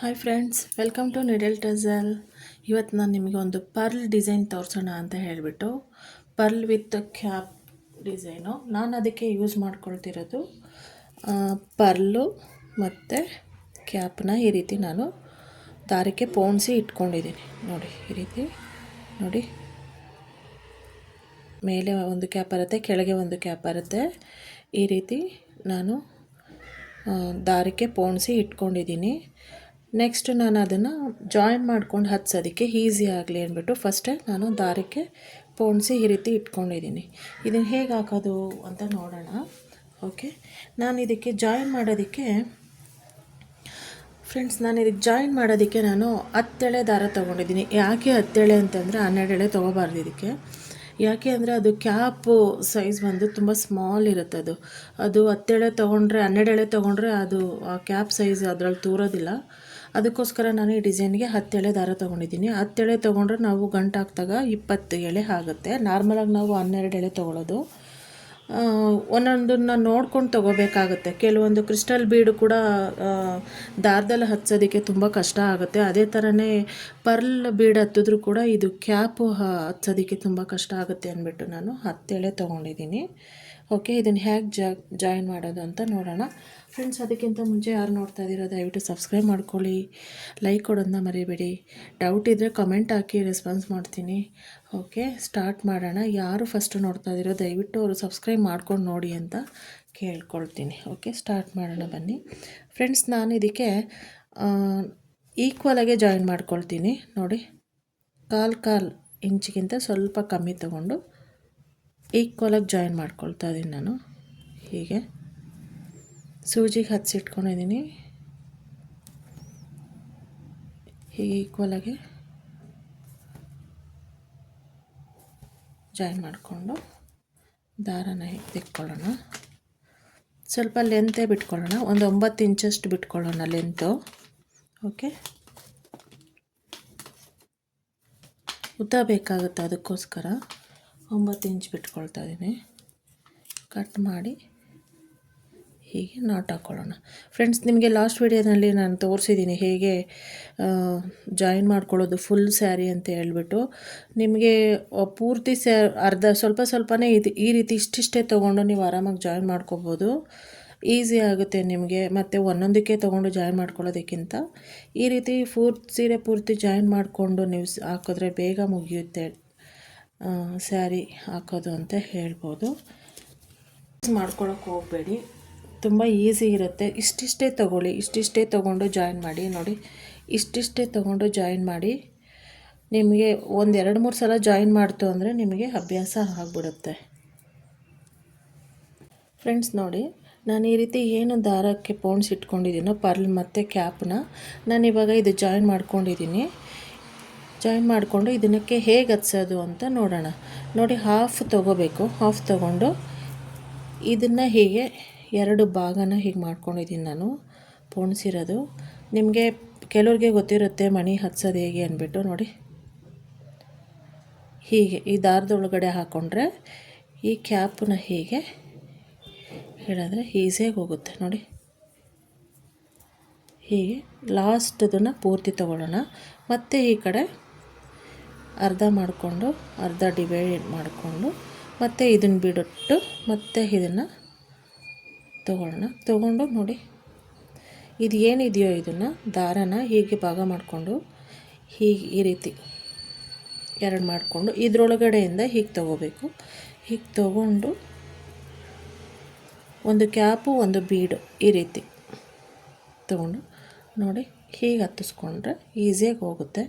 Hi friends welcome to needle tassel ಇವತ್ತು ನಾನು ನಿಮಗೆ ಒಂದು ಪರ್ಲ್ ಡಿಸೈನ್ ತೋರಿಸೋಣ ಅಂತ ಹೇಳಿಬಿಟ್ಟು, ಪರ್ಲ್ ವಿತ್ ಕ್ಯಾಪ್ ಡಿಸೈನು. ನಾನು ಅದಕ್ಕೆ ಯೂಸ್ ಮಾಡ್ಕೊಳ್ತಿರೋದು ಪರ್ಲು ಮತ್ತು ಕ್ಯಾಪ್ನ ಈ ರೀತಿ ನಾನು ದಾರಕ್ಕೆ ಪೋಣಿಸಿ ಇಟ್ಕೊಂಡಿದ್ದೀನಿ. ನೋಡಿ, ಈ ರೀತಿ, ನೋಡಿ. ಮೇಲೆ ಒಂದು ಕ್ಯಾಪ್ ಬರುತ್ತೆ, ಕೆಳಗೆ ಒಂದು ಕ್ಯಾಪ್ ಬರುತ್ತೆ. ಈ ರೀತಿ ನಾನು ದಾರಕ್ಕೆ ಪೋಣಿಸಿ ಇಟ್ಕೊಂಡಿದ್ದೀನಿ. ನೆಕ್ಸ್ಟ್ ನಾನು ಅದನ್ನು ಜಾಯಿನ್ ಮಾಡ್ಕೊಂಡು ಹತ್ಸೋದಕ್ಕೆ ಈಸಿ ಆಗಲಿ ಅಂದ್ಬಿಟ್ಟು ಫಸ್ಟೇ ನಾನು ದಾರಕ್ಕೆ ಪೋಣಿಸಿ ಈ ರೀತಿ ಇಟ್ಕೊಂಡಿದ್ದೀನಿ. ಇದನ್ನು ಹೇಗೆ ಹಾಕೋದು ಅಂತ ನೋಡೋಣ. ಓಕೆ ನಾನು ಇದಕ್ಕೆ ಜಾಯಿನ್ ಮಾಡೋದಕ್ಕೆ ಫ್ರೆಂಡ್ಸ್ ನಾನು ಇದಕ್ಕೆ ಜಾಯಿನ್ ಮಾಡೋದಕ್ಕೆ ನಾನು ಹತ್ತೆಳೆ ದಾರ ತೊಗೊಂಡಿದ್ದೀನಿ. ಯಾಕೆ ಹತ್ತೆಳೆ ಅಂತಂದರೆ ಹನ್ನೆರಡು ಎಳೆ ತೊಗೋಬಾರ್ದು ಇದಕ್ಕೆ. ಯಾಕೆ ಅಂದರೆ ಅದು ಕ್ಯಾಪು ಸೈಜ್ ಬಂದು ತುಂಬ ಸ್ಮಾಲ್ ಇರುತ್ತೆ ಅದು. ಅದು ಹತ್ತೆಳೆ ತೊಗೊಂಡ್ರೆ, ಹನ್ನೆರಡು ಎಳೆ ತೊಗೊಂಡ್ರೆ ಅದು ಆ ಕ್ಯಾಪ್ ಸೈಜ್ ಅದರಲ್ಲಿ ತೂರೋದಿಲ್ಲ. ಅದಕ್ಕೋಸ್ಕರ ನಾನು ಈ ಡಿಸೈನ್ಗೆ ಹತ್ತೆಳೆ ದಾರ ತೊಗೊಂಡಿದ್ದೀನಿ. ಎಳೆ ತೊಗೊಂಡ್ರೆ ನಾವು ಗಂಟು ಹಾಕಿದಾಗ ಇಪ್ಪತ್ತು ಎಳೆ ಆಗುತ್ತೆ. ನಾರ್ಮಲಾಗಿ ನಾವು ಹನ್ನೆರಡು ಎಳೆ ತೊಗೊಳೋದು. ಒಂದೊಂದನ್ನ ನೋಡ್ಕೊಂಡು ತೊಗೋಬೇಕಾಗುತ್ತೆ. ಕೆಲವೊಂದು ಕ್ರಿಸ್ಟಲ್ ಬೀಡು ಕೂಡ ದಾರದಲ್ಲಿ ಹಚ್ಚೋದಕ್ಕೆ ತುಂಬ ಕಷ್ಟ ಆಗುತ್ತೆ. ಅದೇ ಥರನೇ ಪರ್ಲ್ ಬೀಡ್ ಹತ್ತಿದ್ರು ಕೂಡ ಇದು ಕ್ಯಾಪು ಹಚ್ಚೋದಕ್ಕೆ ತುಂಬ ಕಷ್ಟ ಆಗುತ್ತೆ ಅಂದ್ಬಿಟ್ಟು ನಾನು ಹತ್ತೆಳೆ ತೊಗೊಂಡಿದ್ದೀನಿ. ಓಕೆ ಇದನ್ನು ಹೇಗೆ ಜಾ, ಜಾಯಿನ್ ಮಾಡೋದು ಅಂತ ನೋಡೋಣ. ಫ್ರೆಂಡ್ಸ್, ಅದಕ್ಕಿಂತ ಮುಂಚೆ ಯಾರು ನೋಡ್ತಾ ಇದ್ದೀರೋ ದಯವಿಟ್ಟು ಸಬ್ಸ್ಕ್ರೈಬ್ ಮಾಡ್ಕೊಳ್ಳಿ. ಲೈಕ್ ಕೊಡೋದನ್ನ ಮರಿಬೇಡಿ. ಡೌಟ್ ಇದ್ದರೆ ಕಮೆಂಟ್ ಹಾಕಿ ರೆಸ್ಪಾನ್ಸ್ ಮಾಡ್ತೀನಿ. ಓಕೆ, ಸ್ಟಾರ್ಟ್ ಮಾಡೋಣ. ಯಾರು ಫಸ್ಟ್ ನೋಡ್ತಾ ಇದ್ದೀರೋ ದಯವಿಟ್ಟು ಅವರು ಸಬ್ಸ್ಕ್ರೈಬ್ ಮಾಡ್ಕೊಂಡು ನೋಡಿ ಅಂತ ಕೇಳ್ಕೊಳ್ತೀನಿ. ಓಕೆ, ಸ್ಟಾರ್ಟ್ ಮಾಡೋಣ ಬನ್ನಿ. ಫ್ರೆಂಡ್ಸ್, ನಾನು ಇದಕ್ಕೆ ಈಕ್ವಲಾಗೆ ಜಾಯಿನ್ ಮಾಡ್ಕೊಳ್ತೀನಿ. ನೋಡಿ, ಕಾಲು ಕಾಲು ಇಂಚಿಗಿಂತ ಸ್ವಲ್ಪ ಕಮ್ಮಿ ತಗೊಂಡು. ಈಕ್ವಲಾಗಿ ಜಾಯಿನ್ ಮಾಡ್ಕೊಳ್ತಾ ಇದ್ದೀನಿ ನಾನು. ಹೀಗೆ. ಸೂಜಿಗೆ ಹಚ್ಚಿಟ್ಕೊಂಡಿದ್ದೀನಿ ಹೀಗೆ ಈಕ್ವಲಾಗಿ ಜಾಯಿನ್ ಮಾಡಿಕೊಂಡು ದಾರನ ಹೀಗೆ ತೆಕ್ಕೊಳ್ಳೋಣ. ಸ್ವಲ್ಪ ಲೆಂತೇ ಬಿಟ್ಕೊಳ್ಳೋಣ. ಒಂದು ಒಂಬತ್ತು ಇಂಚಷ್ಟು ಬಿಟ್ಕೊಳ್ಳೋಣ ಲೆಂತು ಓಕೆ ಉದ್ದ ಬೇಕಾಗುತ್ತೆ ಅದಕ್ಕೋಸ್ಕರ? ಒಂಬತ್ತು ಇಂಚ್ ಬಿಟ್ಕೊಳ್ತಾ ಇದ್ದೀನಿ ಕಟ್ ಮಾಡಿ ಹೀಗೆ ನಾಟ್ ಹಾಕ್ಕೊಳ್ಳೋಣ ಫ್ರೆಂಡ್ಸ್ ನಿಮಗೆ ಲಾಸ್ಟ್ ವಿಡಿಯೋದಲ್ಲಿ ನಾನು ತೋರಿಸಿದ್ದೀನಿ ಹೇಗೆ ಜಾಯಿನ್ ಮಾಡ್ಕೊಳ್ಳೋದು ಫುಲ್ ಸ್ಯಾರಿ ಅಂತ ಹೇಳ್ಬಿಟ್ಟು. ನಿಮಗೆ ಪೂರ್ತಿ ಸ್ಯಾ ಅರ್ಧ ಸ್ವಲ್ಪ ಸ್ವಲ್ಪನೇ ಇದು, ಈ ರೀತಿ ಇಷ್ಟಿಷ್ಟೇ ತೊಗೊಂಡು ನೀವು ಆರಾಮಾಗಿ ಜಾಯಿನ್ ಮಾಡ್ಕೋಬೋದು. ಈಸಿ ಆಗುತ್ತೆ ನಿಮಗೆ, ಮತ್ತು ಒಂದೊಂದಕ್ಕೆ ತೊಗೊಂಡು ಜಾಯಿನ್ ಮಾಡ್ಕೊಳ್ಳೋದಕ್ಕಿಂತ. ಈ ರೀತಿ ಪೂರ್ತಿ ಸೀರೆ ಪೂರ್ತಿ ಜಾಯಿನ್ ಮಾಡಿಕೊಂಡು ನೀವು ಹಾಕಿದ್ರೆ ಬೇಗ ಮುಗಿಯುತ್ತೆ. ಸ್ಯಾರಿ ಹಾಕೋದು ಅಂತ ಹೇಳ್ಬೋದು. ಮಾಡ್ಕೊಳಕ್ಕೆ ಹೋಗಬೇಡಿ. ತುಂಬ ಈಸಿ ಇರುತ್ತೆ. ಇಷ್ಟಿಷ್ಟೇ ತೊಗೊಳ್ಳಿ. ಇಷ್ಟಿಷ್ಟೇ ತೊಗೊಂಡು ಜಾಯಿನ್ ಮಾಡಿ. ನೋಡಿ, ಇಷ್ಟಿಷ್ಟೇ ತೊಗೊಂಡು ಜಾಯಿನ್ ಮಾಡಿ. ನಿಮಗೆ ಒಂದು ಎರಡು ಮೂರು ಸಲ ಜಾಯಿನ್ ಮಾಡ್ತು ಅಂದರೆ ನಿಮಗೆ ಅಭ್ಯಾಸ ಆಗಿಬಿಡುತ್ತೆ. ಫ್ರೆಂಡ್ಸ್ ನೋಡಿ, ನಾನು ಈ ರೀತಿ ಏನು ದಾರಕ್ಕೆ ಪೌಂಡ್ಸ್ ಇಟ್ಕೊಂಡಿದ್ದೀನೋ, ಪರ್ಲ್ ಮತ್ತು ಕ್ಯಾಪ್ನ ನಾನು ಇವಾಗ ಇದು ಜಾಯಿನ್ ಮಾಡ್ಕೊಂಡಿದ್ದೀನಿ. ಜಾಯಿನ್ ಮಾಡಿಕೊಂಡು ಇದನ್ನಕ್ಕೆ ಹೇಗೆ ಹತ್ಸೋದು ಅಂತ ನೋಡೋಣ. ನೋಡಿ ಹಾಫ್ ತೊಗೋಬೇಕು. ಹಾಫ್ ತೊಗೊಂಡು ಇದನ್ನು ಹೀಗೆ ಎರಡು ಭಾಗನ ಹೀಗೆ ಮಾಡ್ಕೊಂಡಿದ್ದೀನಿ ನಾನು. ಪೋಣಿಸಿರೋದು. ನಿಮಗೆ ಕೆಲವ್ರಿಗೆ ಗೊತ್ತಿರುತ್ತೆ ಮಣಿ ಹತ್ಸೋದು ಹೇಗೆ ಅಂದ್ಬಿಟ್ಟು ನೋಡಿ. ಹೀಗೆ ಈ ದಾರದೊಳಗಡೆ ಹಾಕ್ಕೊಂಡ್ರೆ ಈ ಕ್ಯಾಪನ್ನ ಹೀಗೆ ಹೇಳಿದ್ರೆ ಈಸಿಯಾಗಿ ಹೋಗುತ್ತೆ. ನೋಡಿ. ಹೀಗೆ ಲಾಸ್ಟದನ್ನು ಪೂರ್ತಿ ತೊಗೊಳ್ಳೋಣ. ಮತ್ತು ಈ ಕಡೆ ಅರ್ಧ ಮಾಡಿಕೊಂಡು, ಅರ್ಧ ಡಿವೈಡ್ ಮಾಡಿಕೊಂಡು, ಮತ್ತು ಇದನ್ನು ಬಿಡಿಟ್ಟು ಮತ್ತೆ ಇದನ್ನು ತಗೊಳ್ಳೋಣ. ತಗೊಂಡು ನೋಡಿ, ಇದು ಏನಿದೆಯೋ ಇದನ್ನು, ದಾರನ ಹೀಗೆ ಭಾಗ ಮಾಡಿಕೊಂಡು, ಹೀಗೆ ಈ ರೀತಿ ಎರಡು ಮಾಡಿಕೊಂಡು, ಇದರೊಳಗಡೆಯಿಂದ ಹೀಗೆ ತಗೋಬೇಕು. ಹೀಗೆ ತಗೊಂಡು ಒಂದು ಕ್ಯಾಪು, ಒಂದು ಬೀಡು ಈ ರೀತಿ ತಗೊಂಡು ನೋಡಿ, ಹೀಗೆ ಹತ್ತಿಸ್ಕೊಂಡ್ರೆ ಈಸಿಯಾಗಿ ಹೋಗುತ್ತೆ.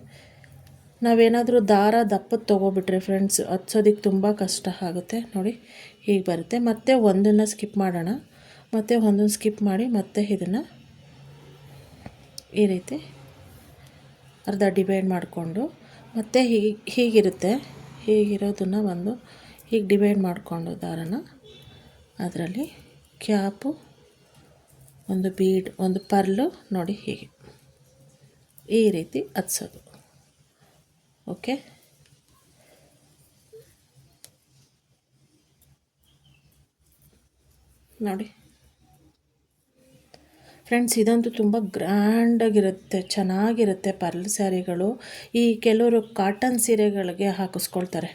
ನಾವೇನಾದರೂ ದಾರ ದಪ್ಪದ ತೊಗೊಬಿಟ್ರೆ ಫ್ರೆಂಡ್ಸ್ ಹಚ್ಚೋದಕ್ಕೆ ತುಂಬ ಕಷ್ಟ ಆಗುತ್ತೆ. ನೋಡಿ, ಹೀಗೆ ಬರುತ್ತೆ. ಮತ್ತೆ ಒಂದನ್ನು ಸ್ಕಿಪ್ ಮಾಡೋಣ. ಮತ್ತೆ ಒಂದನ್ನು ಸ್ಕಿಪ್ ಮಾಡಿ ಮತ್ತೆ ಇದನ್ನು ಈ ರೀತಿ ಅರ್ಧ ಡಿವೈಡ್ ಮಾಡಿಕೊಂಡು, ಮತ್ತೆ ಹೀಗೆ, ಹೀಗಿರುತ್ತೆ. ಹೀಗಿರೋದನ್ನು ಒಂದು ಹೀಗೆ ಡಿವೈಡ್ ಮಾಡಿಕೊಂಡು ದಾರನ. ಅದರಲ್ಲಿ ಕ್ಯಾಪು, ಒಂದು ಬೀಡ್ ಒಂದು ಪರ್ಲು, ನೋಡಿ ಹೀಗೆ. ಈ ರೀತಿ ಹತ್ಸೋದು. ಓಕೆ ನೋಡಿ. ಫ್ರೆಂಡ್ಸ್ ಇದಂತೂ ತುಂಬ ಗ್ರ್ಯಾಂಡಾಗಿರುತ್ತೆ, ಚೆನ್ನಾಗಿರುತ್ತೆ ಪರ್ಲ್ ಸ್ಯಾರಿಗಳು. ಈ ಕೆಲವರು ಕಾಟನ್ ಸೀರೆಗಳಿಗೆ ಹಾಕಿಸ್ಕೊಳ್ತಾರೆ.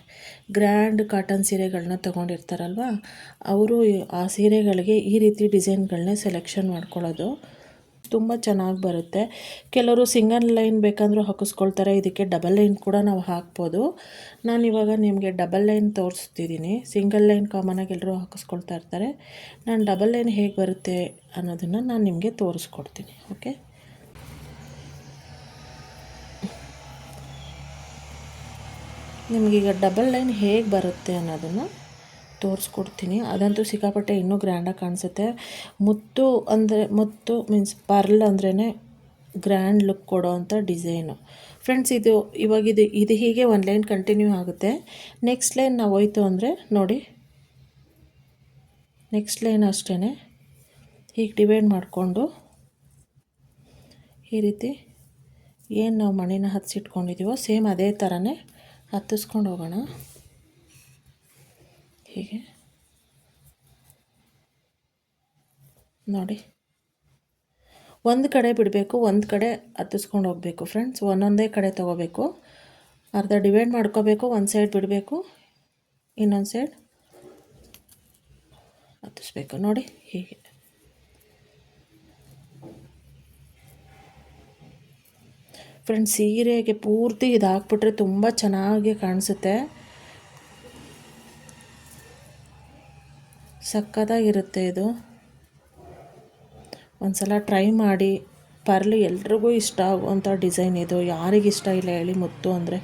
ಗ್ರ್ಯಾಂಡ್ ಕಾಟನ್ ಸೀರೆಗಳನ್ನ ತೊಗೊಂಡಿರ್ತಾರಲ್ವ? ಅವರು ಆ ಸೀರೆಗಳಿಗೆ ಈ ರೀತಿ ಡಿಸೈನ್ಗಳನ್ನೇ ಸೆಲೆಕ್ಷನ್ ಮಾಡ್ಕೊಳ್ಳೋದು. ತುಂಬ ಚೆನ್ನಾಗಿ ಬರುತ್ತೆ. ಕೆಲವರು ಸಿಂಗಲ್ ಲೈನ್ ಬೇಕಂದ್ರೂ ಹಾಕಿಸ್ಕೊಳ್ತಾರೆ. ಇದಕ್ಕೆ ಡಬಲ್ ಲೈನ್ ಕೂಡ ನಾವು ಹಾಕ್ಬೋದು. ನಾನಿವಾಗ ನಿಮಗೆ ಡಬಲ್ ಲೈನ್ ತೋರಿಸ್ತಿದ್ದೀನಿ ಸಿಂಗಲ್ ಲೈನ್ ಕಾಮನಾಗಿ ಎಲ್ಲರೂ ಹಾಕಿಸ್ಕೊಳ್ತಾ ಇರ್ತಾರೆ. ನಾನು ಡಬಲ್ ಲೈನ್ ಹೇಗೆ ಬರುತ್ತೆ ಅನ್ನೋದನ್ನು ನಾನು ನಿಮಗೆ ತೋರಿಸ್ಕೊಡ್ತೀನಿ. ಓಕೆ? ನಿಮಗೀಗ ಡಬಲ್ ಲೈನ್ ಹೇಗೆ ಬರುತ್ತೆ ಅನ್ನೋದನ್ನು ತೋರಿಸ್ಕೊಡ್ತೀನಿ. ಅದಂತೂ ಸಿಕ್ಕಾಪಟ್ಟೆ ಇನ್ನೂ ಗ್ರ್ಯಾಂಡಾಗಿ ಕಾಣಿಸುತ್ತೆ. ಮುತ್ತು ಅಂದರೆ, ಮುತ್ತು ಮೀನ್ಸ್ ಪರ್ಲ್ ಅಂದ್ರೇ ಗ್ರ್ಯಾಂಡ್ ಲುಕ್ ಕೊಡೋ ಅಂಥ ಡಿಸೈನು ಫ್ರೆಂಡ್ಸ್ ಇದು ಇವಾಗ ಇದು ಇದು ಹೀಗೆ ಒಂದು ಲೈನ್ ಕಂಟಿನ್ಯೂ ಆಗುತ್ತೆ. ನೆಕ್ಸ್ಟ್ ಲೈನ್ ನಾವು ಹೋಯ್ತು ಅಂದರೆ ನೋಡಿ. ನೆಕ್ಸ್ಟ್ ಲೈನ್ ಅಷ್ಟೇ ಹೀಗೆ ಡಿವೈಡ್ ಮಾಡಿಕೊಂಡು. ಈ ರೀತಿ ಏನು ನಾವು ಮಣಿನ ಹತ್ತಿಸಿಟ್ಕೊಂಡಿದ್ದೀವೋ ಸೇಮ್ ಅದೇ ಥರನೇ ಹತ್ತಿಸ್ಕೊಂಡು ಹೋಗೋಣ. ಹೀಗೆ. ನೋಡಿ. ಒಂದು ಕಡೆ ಬಿಡಬೇಕು, ಒಂದು ಕಡೆ ಹತ್ತಿಸ್ಕೊಂಡು ಹೋಗಬೇಕು ಫ್ರೆಂಡ್ಸ್ ಒಂದೊಂದೇ ಕಡೆ ತೊಗೋಬೇಕು. ಅರ್ಧ ಡಿವೈಡ್ ಮಾಡ್ಕೋಬೇಕು, ಒಂದು ಸೈಡ್ ಬಿಡಬೇಕು, ಇನ್ನೊಂದು ಸೈಡ್ ಹತ್ತಿಸ್ಬೇಕು. ನೋಡಿ, ಹೀಗೆ. ಫ್ರೆಂಡ್ಸ್ ಸೀರೆಗೆ ಪೂರ್ತಿ ಇದು ಹಾಕ್ಬಿಟ್ರೆ ತುಂಬ ಚೆನ್ನಾಗಿ ಕಾಣಿಸುತ್ತೆ. ಸಕ್ಕತ್ತಾಗಿರುತ್ತೆ ಇದು. ಒಂದು ಸಲ ಟ್ರೈ ಮಾಡಿ. ಪರ್ಲಿ ಎಲ್ರಿಗೂ ಇಷ್ಟ ಆಗುವಂಥ ಡಿಸೈನ್ ಇದು. ಯಾರಿಗೆ ಇಷ್ಟ ಇಲ್ಲ ಹೇಳಿ ಮುತ್ತು ಅಂದರೆ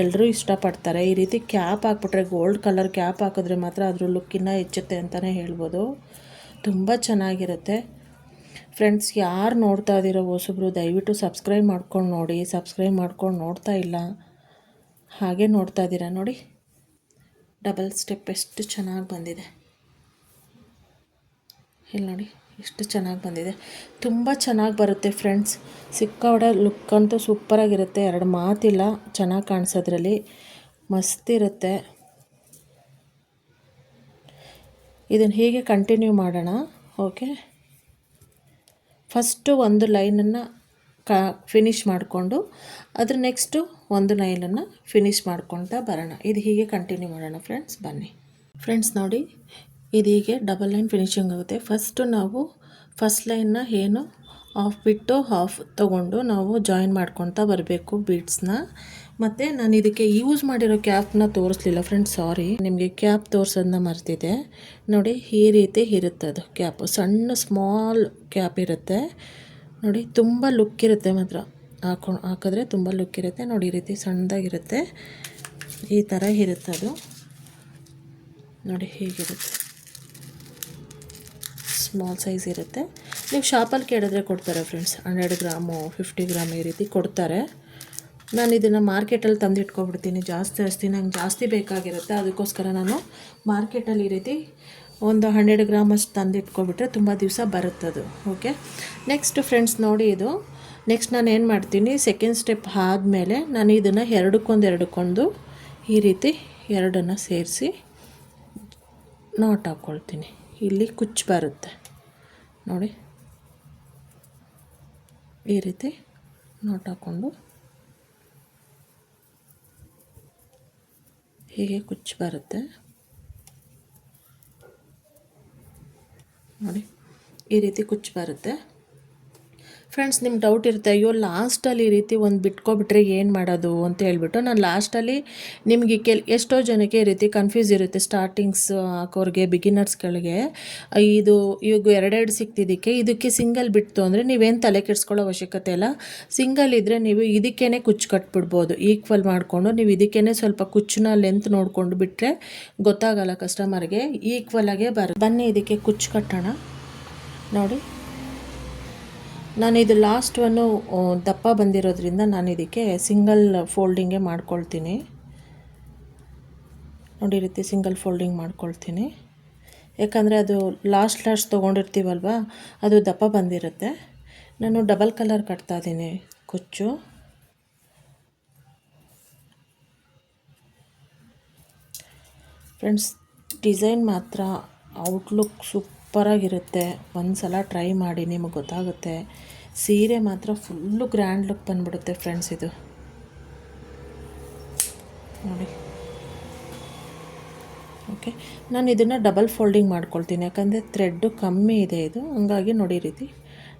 ಎಲ್ಲರೂ ಇಷ್ಟಪಡ್ತಾರೆ ಈ ರೀತಿ ಕ್ಯಾಪ್ ಹಾಕ್ಬಿಟ್ರೆ ಗೋಲ್ಡ್ ಕಲರ್ ಕ್ಯಾಪ್ ಹಾಕಿದ್ರೆ ಮಾತ್ರ ಅದ್ರ ಲುಕ್ಕಿನ್ನ ಹೆಚ್ಚುತ್ತೆ ಅಂತಲೇ ಹೇಳ್ಬೋದು. ತುಂಬ ಚೆನ್ನಾಗಿರುತ್ತೆ. ಫ್ರೆಂಡ್ಸ್ ಯಾರು ನೋಡ್ತಾ ಇದ್ದೀರೋ ಹೊಸಬ್ರು ದಯವಿಟ್ಟು ಸಬ್ಸ್ಕ್ರೈಬ್ ಮಾಡ್ಕೊಂಡು ನೋಡಿ. ಸಬ್ಸ್ಕ್ರೈಬ್ ಮಾಡ್ಕೊಂಡು ನೋಡ್ತಾ ಇಲ್ಲ, ಹಾಗೆ ನೋಡ್ತಾ ಇದ್ದೀರಾ ನೋಡಿ. ಡಬಲ್ ಸ್ಟೆಪ್ ಎಷ್ಟು ಚೆನ್ನಾಗಿ ಬಂದಿದೆ. ಇಲ್ಲಿ ನೋಡಿ, ಎಷ್ಟು ಚೆನ್ನಾಗಿ ಬಂದಿದೆ. ತುಂಬ ಚೆನ್ನಾಗಿ ಬರುತ್ತೆ ಫ್ರೆಂಡ್ಸ್ ಸಿಕ್ಕಾವಡೆ ಲುಕ್ ಅಂತೂ ಸೂಪರಾಗಿರುತ್ತೆ ಎರಡು ಮಾತಿಲ್ಲ, ಚೆನ್ನಾಗಿ ಕಾಣಿಸೋದ್ರಲ್ಲಿ ಮಸ್ತಿರುತ್ತೆ ಇದನ್ನು ಹೀಗೆ ಕಂಟಿನ್ಯೂ ಮಾಡೋಣ ಓಕೆ ಫಸ್ಟು ಒಂದು ಲೈನನ್ನು ಕ ಫಿನಿಷ್ ಮಾಡಿಕೊಂಡು, ಅದ್ರ ನೆಕ್ಸ್ಟು ಒಂದು ಲೈನನ್ನು ಫಿನಿಷ್ ಮಾಡ್ಕೊತಾ ಬರೋಣ. ಇದು ಹೀಗೆ ಕಂಟಿನ್ಯೂ ಮಾಡೋಣ ಫ್ರೆಂಡ್ಸ್ ಬನ್ನಿ. ಫ್ರೆಂಡ್ಸ್ ನೋಡಿ ಇದೀಗೆ ಡಬಲ್ ಲೈನ್ ಫಿನಿಶಿಂಗ್ ಆಗುತ್ತೆ. ಫಸ್ಟು ನಾವು ಫಸ್ಟ್ ಲೈನ್ನ ಏನು ಹಾಫ್ ಬಿಟ್ಟು ಹಾಫ್ ತೊಗೊಂಡು ನಾವು ಜಾಯಿನ್ ಮಾಡ್ಕೊತಾ ಬರಬೇಕು ಬೀಡ್ಸ್ನ ಮತ್ತು ನಾನು ಇದಕ್ಕೆ ಯೂಸ್ ಮಾಡಿರೋ ಕ್ಯಾಪ್ನ ತೋರಿಸ್ಲಿಲ್ಲ ಫ್ರೆಂಡ್ಸ್ ಸಾರಿ ನಿಮಗೆ ಕ್ಯಾಪ್ ತೋರಿಸೋದನ್ನ ಮರ್ತಿದೆ ನೋಡಿ, ಈ ರೀತಿ ಇರುತ್ತೆ ಅದು ಕ್ಯಾಪ್ ಸಣ್ಣ ಸ್ಮಾಲ್ ಕ್ಯಾಪ್ ಇರುತ್ತೆ. ನೋಡಿ, ತುಂಬ ಲುಕ್ ಇರುತ್ತೆ ಮಾತ್ರ. ಹಾಕೊಂಡು ಹಾಕಿದ್ರೆ ತುಂಬ ಲುಕ್ ಇರುತ್ತೆ. ನೋಡಿ, ಈ ರೀತಿ ಸಣ್ಣದಾಗಿರುತ್ತೆ. ಈ ಥರ ಇರುತ್ತೆ ಅದು. ನೋಡಿ, ಹೀಗಿರುತ್ತೆ. ಸ್ಮಾಲ್ ಸೈಜ್ ಇರುತ್ತೆ. ನೀವು ಶಾಪಲ್ಲಿ ಕೇಳಿದ್ರೆ ಕೊಡ್ತಾರೆ friends hundred gram fifty gram ಈ ರೀತಿ ಕೊಡ್ತಾರೆ. ನಾನು ಇದನ್ನು ಮಾರ್ಕೆಟಲ್ಲಿ ತಂದಿಟ್ಕೊಬಿಡ್ತೀನಿ. ಜಾಸ್ತಿ ಜಾಸ್ತಿ ನಂಗೆ ಜಾಸ್ತಿ ಬೇಕಾಗಿರುತ್ತೆ. ಅದಕ್ಕೋಸ್ಕರ ನಾನು ಮಾರ್ಕೆಟಲ್ಲಿ ಈ ರೀತಿ ಒಂದು ಹಂಡ್ರೆಡ್ ಗ್ರಾಮ್ ಅಷ್ಟು ತಂದಿಟ್ಕೊಬಿಟ್ರೆ ತುಂಬ ದಿವಸ ಬರುತ್ತದು ಓಕೆ ನೆಕ್ಸ್ಟ್ ಫ್ರೆಂಡ್ಸ್ ನೋಡಿ ಇದು. ನೆಕ್ಸ್ಟ್ ನಾನು ಏನು ಮಾಡ್ತೀನಿ? ಸೆಕೆಂಡ್ ಸ್ಟೆಪ್ ಆದಮೇಲೆ ನಾನು ಇದನ್ನು ಎರಡಕ್ಕೊಂದು ಎರಡಕ್ಕೊಂದು ಈ ರೀತಿ ಎರಡನ್ನು ಸೇರಿಸಿ ನಾಟ್ ಹಾಕ್ಕೊಳ್ತೀನಿ ಇಲ್ಲಿ ಕುಚ್ಚು ಬರುತ್ತೆ. ನೋಡಿ. ಈ ರೀತಿ ನೋಟ್ ಹಾಕ್ಕೊಂಡು ಹೀಗೆ ಕುಚ್ಚು ಬರುತ್ತೆ. ನೋಡಿ. ಈ ರೀತಿ ಕುಚ್ಚು ಬರುತ್ತೆ. ಫ್ರೆಂಡ್ಸ್ ನಿಮ್ಮ ಡೌಟ್ ಇರುತ್ತೆ, ಅಯ್ಯೋ ಲಾಸ್ಟಲ್ಲಿ ಈ ರೀತಿ ಒಂದು ಬಿಟ್ಕೊಬಿಟ್ರೆ ಏನು ಮಾಡೋದು? ಅಂತ ಹೇಳ್ಬಿಟ್ಟು ನಾನು ಲಾಸ್ಟಲ್ಲಿ ನಿಮಗೆ ಕೆಲ್, ಎಷ್ಟೋ ಜನಕ್ಕೆ ಈ ರೀತಿ ಕನ್ಫ್ಯೂಸ್ ಇರುತ್ತೆ ಸ್ಟಾರ್ಟಿಂಗ್ಸ್ ಹಾಕೋರಿಗೆ ಬಿಗಿನರ್ಸ್ಗಳಿಗೆ ಇದು, ಇವಾಗ ಎರಡೆರಡು ಸಿಕ್ತಿದ್ದಕ್ಕೆ ಇದಕ್ಕೆ ಸಿಂಗಲ್ ಬಿಡ್ತು ಅಂದರೆ ನೀವೇನು ತಲೆ ಕೆಡಿಸ್ಕೊಳ್ಳೋ ಅವಶ್ಯಕತೆ ಇಲ್ಲ. ಸಿಂಗಲ್ ಇದ್ದರೆ ನೀವು ಇದಕ್ಕೇ ಕುಚ್ಚು ಕಟ್ಬಿಡ್ಬೋದು ಈಕ್ವಲ್ ಮಾಡಿಕೊಂಡು ನೀವು ಇದಕ್ಕೇ ಸ್ವಲ್ಪ ಕುಚ್ಚನ್ನ ಲೆಂತ್ ನೋಡಿಕೊಂಡು ಬಿಟ್ಟರೆ ಗೊತ್ತಾಗಲ್ಲ ಕಸ್ಟಮರ್ಗೆ ಈಕ್ವಲಾಗೆ ಬರ, ಬನ್ನಿ ಇದಕ್ಕೆ ಕುಚ್ಚು ಕಟ್ಟೋಣ. ನೋಡಿ. ನಾನು ಇದು ಲಾಸ್ಟ್ ಒನ್ನು ದಪ್ಪ ಬಂದಿರೋದ್ರಿಂದ ನಾನು ಇದಕ್ಕೆ ಸಿಂಗಲ್ ಫೋಲ್ಡಿಂಗೇ ಮಾಡ್ಕೊಳ್ತೀನಿ. ನೋಡಿ ರೀತಿ ಸಿಂಗಲ್ ಫೋಲ್ಡಿಂಗ್ ಮಾಡ್ಕೊಳ್ತೀನಿ. ಯಾಕಂದರೆ ಅದು ಲಾಸ್ಟ್ ಲಾಸ್ಟ್ ತೊಗೊಂಡಿರ್ತೀವಲ್ವ, ಅದು ದಪ್ಪ ಬಂದಿರುತ್ತೆ. ನಾನು ಡಬಲ್ ಕಲರ್ ಕಟ್ತಾ ಇದ್ದೀನಿ, ಕುಚ್ಚು. ಫ್ರೆಂಡ್ಸ್ ಡಿಸೈನ್ ಮಾತ್ರ ಔಟ್ಲುಕ್ ಸೂಪ್ ಸೂಪರಾಗಿರುತ್ತೆ. ಒಂದು ಸಲ ಟ್ರೈ ಮಾಡಿ, ನಿಮಗೆ ಗೊತ್ತಾಗುತ್ತೆ. ಸೀರೆ ಮಾತ್ರ ಫುಲ್ಲು ಗ್ರ್ಯಾಂಡ್ ಲುಕ್ ಬಂದ್ಬಿಡುತ್ತೆ ಫ್ರೆಂಡ್ಸ್ ಇದು. ನೋಡಿ. ಓಕೆ. ನಾನು ಇದನ್ನು ಡಬಲ್ ಫೋಲ್ಡಿಂಗ್ ಮಾಡ್ಕೊಳ್ತೀನಿ. ಯಾಕಂದರೆ ಥ್ರೆಡ್ಡು ಕಮ್ಮಿ ಇದೆ ಇದು. ಹಂಗಾಗಿ ನೋಡಿ ರೀತಿ.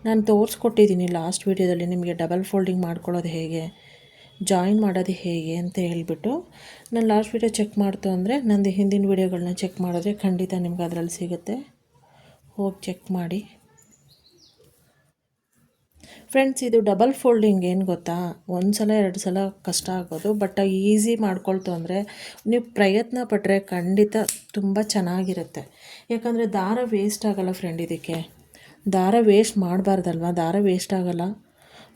ನಾನು ತೋರಿಸ್ಕೊಟ್ಟಿದ್ದೀನಿ ಲಾಸ್ಟ್ ವೀಡಿಯೋದಲ್ಲಿ ನಿಮಗೆ ಡಬಲ್ ಫೋಲ್ಡಿಂಗ್ ಮಾಡ್ಕೊಳ್ಳೋದು ಹೇಗೆ, ಜಾಯಿನ್ ಮಾಡೋದು ಹೇಗೆ ಅಂತ ಹೇಳಿಬಿಟ್ಟು. ನಾನು ಲಾಸ್ಟ್ ವೀಡಿಯೋ ಚೆಕ್ ಮಾಡ್ತು ಅಂದರೆ ನಂದು ಹಿಂದಿನ ವೀಡಿಯೋಗಳನ್ನ ಚೆಕ್ ಮಾಡಿದ್ರೆ ಖಂಡಿತ ನಿಮ್ಗೆ ಅದರಲ್ಲಿ ಸಿಗುತ್ತೆ. ಹೋಗಿ ಚೆಕ್ ಮಾಡಿ. ಫ್ರೆಂಡ್ಸ್ ಇದು ಡಬಲ್ ಫೋಲ್ಡಿಂಗ್ ಏನು ಗೊತ್ತಾ? ಒಂದು ಸಲ ಎರಡು ಸಲ ಕಷ್ಟ ಆಗೋದು. ಬಟ್ ಈಸಿ ಮಾಡ್ಕೊಳ್ತು ಅಂದರೆ ನೀವು ಪ್ರಯತ್ನ ಪಟ್ಟರೆ ಖಂಡಿತ ತುಂಬ ಚೆನ್ನಾಗಿರುತ್ತೆ. ಯಾಕಂದರೆ ದಾರ ವೇಸ್ಟ್ ಆಗೋಲ್ಲ ಫ್ರೆಂಡ್ ಇದಕ್ಕೆ. ದಾರ ವೇಸ್ಟ್ ಮಾಡಬಾರ್ದಲ್ವ? ದಾರ ವೇಸ್ಟ್ ಆಗೋಲ್ಲ.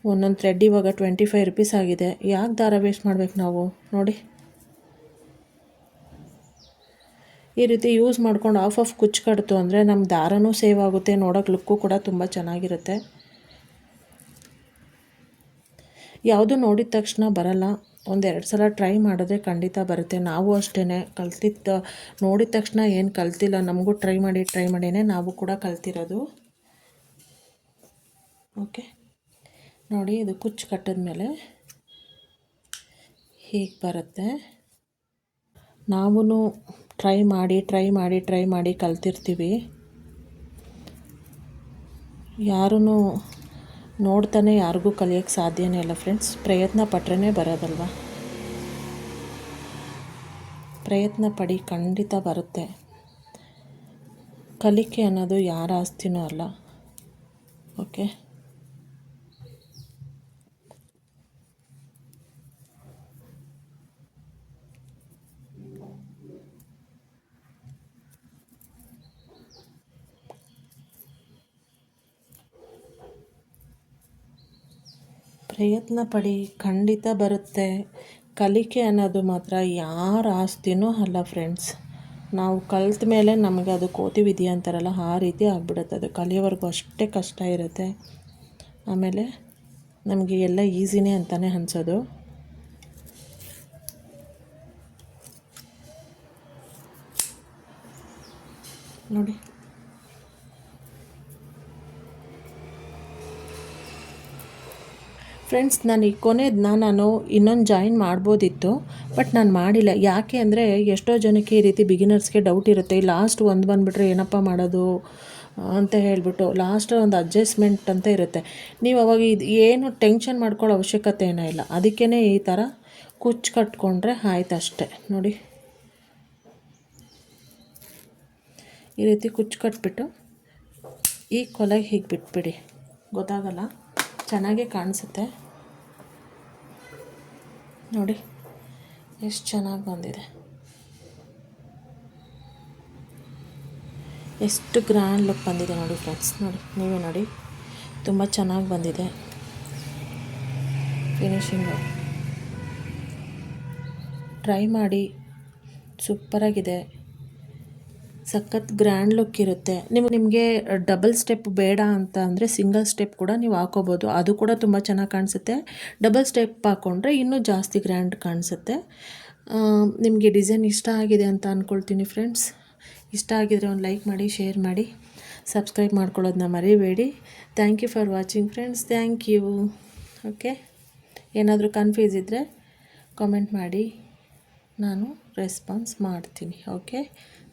ಒಂದೊಂದು ಥ್ರೆಡ್ ಇವಾಗ ಟ್ವೆಂಟಿ ಫೈವ್ ರುಪೀಸ್ ಆಗಿದೆ. ಯಾಕೆ ದಾರ ವೇಸ್ಟ್ ಮಾಡ್ಬೇಕು ನಾವು? ನೋಡಿ. ಈ ರೀತಿ ಯೂಸ್ ಮಾಡ್ಕೊಂಡು ಆಫ್ ಆಫ್ ಕುಚ್ಚು ಕಟ್ತು ಅಂದರೆ ನಮ್ಮ ದಾರನೂ ಸೇವ್ ಆಗುತ್ತೆ. ನೋಡೋಕೆ ಲುಕ್ಕು ಕೂಡ ತುಂಬ ಚೆನ್ನಾಗಿರುತ್ತೆ. ಯಾವುದು ನೋಡಿದ ತಕ್ಷಣ ಬರಲ್ಲ. ಒಂದೆರಡು ಸಲ ಟ್ರೈ ಮಾಡಿದ್ರೆ ಖಂಡಿತ ಬರುತ್ತೆ. ನಾವು ಅಷ್ಟೇ ಕಲ್ತಿದ್ದ, ನೋಡಿದ ತಕ್ಷಣ ಏನು ಕಲ್ತಿಲ್ಲ, ನಮಗೂ ಟ್ರೈ ಮಾಡಿ ಟ್ರೈ ಮಾಡಿನೇ ನಾವು ಕೂಡ ಕಲ್ತಿರೋದು. ಓಕೆ ನೋಡಿ, ಇದು ಕುಚ್ಚು ಕಟ್ಟಿದ್ಮೇಲೆ ಹೀಗೆ ಬರುತ್ತೆ. ನಾವು ಟ್ರೈ ಮಾಡಿ ಟ್ರೈ ಮಾಡಿ ಟ್ರೈ ಮಾಡಿ ಕಲ್ತಿರ್ತೀವಿ. ಯಾರೂ ನೋಡ್ತಾನೆ ಯಾರಿಗೂ ಕಲಿಯೋಕ್ಕೆ ಸಾಧ್ಯನೇ ಇಲ್ಲ ಫ್ರೆಂಡ್ಸ್ ಪ್ರಯತ್ನ ಪಟ್ರೇ ಬರೋದಲ್ವ? ಪ್ರಯತ್ನ ಪಡಿ, ಖಂಡಿತ ಬರುತ್ತೆ. ಕಲಿಕೆ ಅನ್ನೋದು ಯಾರ ಆಸ್ತಿನೂ ಅಲ್ಲ. ಓಕೆ ಪ್ರಯತ್ನ ಪಡಿ, ಖಂಡಿತ ಬರುತ್ತೆ. ಕಲಿಕೆ ಅನ್ನೋದು ಮಾತ್ರ ಯಾರ ಆಸ್ತಿನೂ ಅಲ್ಲ ಫ್ರೆಂಡ್ಸ್ ನಾವು ಕಲ್ತ ಮೇಲೆ ನಮಗೆ ಅದು ಕೋತಿ ವಿಧಿ ಅಂತಾರಲ್ಲ, ಆ ರೀತಿ ಆಗ್ಬಿಡುತ್ತೆ ಅದು. ಕಲಿಯೋವರೆಗೂ ಅಷ್ಟೇ ಕಷ್ಟ ಇರುತ್ತೆ. ಆಮೇಲೆ ನಮಗೆ ಎಲ್ಲ ಈಸಿನೇ ಅಂತಲೇ ಅನ್ಸೋದು. ನೋಡಿ. ಫ್ರೆಂಡ್ಸ್ ನಾನು ಈ ಕೊನೆಯದನ್ನ ನಾನು ಇನ್ನೊಂದು ಜಾಯಿನ್ ಮಾಡ್ಬೋದಿತ್ತು ಬಟ್ ನಾನು ಮಾಡಿಲ್ಲ. ಯಾಕೆ ಅಂದರೆ ಎಷ್ಟೋ ಜನಕ್ಕೆ ಈ ರೀತಿ ಬಿಗಿನರ್ಸ್ಗೆ ಡೌಟ್ ಇರುತ್ತೆ. ಲಾಸ್ಟ್ ಒಂದು ಬಂದುಬಿಟ್ರೆ ಏನಪ್ಪ ಮಾಡೋದು ಅಂತ ಹೇಳಿಬಿಟ್ಟು ಲಾಸ್ಟ್ ಒಂದು ಅಡ್ಜಸ್ಟ್ಮೆಂಟ್ ಅಂತ ಇರುತ್ತೆ. ನೀವು ಅವಾಗ ಇದು ಏನು ಟೆನ್ಷನ್ ಮಾಡ್ಕೊಳ್ಳೋ ಅವಶ್ಯಕತೆ ಏನೂ ಇಲ್ಲ. ಅದಕ್ಕೇ ಈ ಥರ ಕುಚ್ಚು ಕಟ್ಕೊಂಡ್ರೆ ಆಯ್ತು ಅಷ್ಟೇ. ನೋಡಿ. ಈ ರೀತಿ ಕುಚ್ಚು ಕಟ್ಬಿಟ್ಟು ಈ ಕೊಲೆಗೆ ಹೀಗೆ ಬಿಟ್ಬಿಡಿ. ಗೊತ್ತಾಗಲ್ಲ? ಚೆನ್ನಾಗೇ ಕಾಣಿಸುತ್ತೆ. ನೋಡಿ, ಎಷ್ಟು ಚೆನ್ನಾಗಿ ಬಂದಿದೆ. ಎಷ್ಟು ಗ್ರ್ಯಾಂಡ್ ಲುಕ್ ಬಂದಿದೆ ನೋಡಿ ಫ್ರೆಂಡ್ಸ್ ನೋಡಿ, ನೀವೇ ನೋಡಿ. ತುಂಬ ಚೆನ್ನಾಗಿ ಬಂದಿದೆ. ಫಿನಿಶಿಂಗು ಟ್ರೈ ಮಾಡಿ. ಸೂಪರಾಗಿದೆ ಸಖತ್ ಗ್ರ್ಯಾಂಡ್ ಲುಕ್ ಇರುತ್ತೆ. ನೀವು ನಿಮಗೆ ಡಬಲ್ ಸ್ಟೆಪ್ ಬೇಡ ಅಂತ ಅಂದರೆ ಸಿಂಗಲ್ ಸ್ಟೆಪ್ ಕೂಡ ನೀವು ಹಾಕೋಬೋದು. ಅದು ಕೂಡ ತುಂಬ ಚೆನ್ನಾಗಿ ಕಾಣಿಸುತ್ತೆ. ಡಬಲ್ ಸ್ಟೆಪ್ ಹಾಕ್ಕೊಂಡ್ರೆ ಇನ್ನೂ ಜಾಸ್ತಿ ಗ್ರ್ಯಾಂಡ್ ಕಾಣಿಸುತ್ತೆ. ನಿಮಗೆ ಡಿಸೈನ್ ಇಷ್ಟ ಆಗಿದೆ ಅಂತ ಅಂದ್ಕೊಳ್ತೀನಿ ಫ್ರೆಂಡ್ಸ್ ಇಷ್ಟ ಆಗಿದರೆ ಒಂದು ಲೈಕ್ ಮಾಡಿ ಶೇರ್ ಮಾಡಿ. ಸಬ್ಸ್ಕ್ರೈಬ್ ಮಾಡ್ಕೊಳ್ಳೋದನ್ನ ಮರಿಬೇಡಿ. Thank you for watching friends thank you okay ಏನಾದರೂ ಕನ್ಫ್ಯೂಸ್ ಇದ್ದರೆ ಕಾಮೆಂಟ್ ಮಾಡಿ. ನಾನು ರೆಸ್ಪಾನ್ಸ್ ಮಾಡ್ತೀನಿ. Okay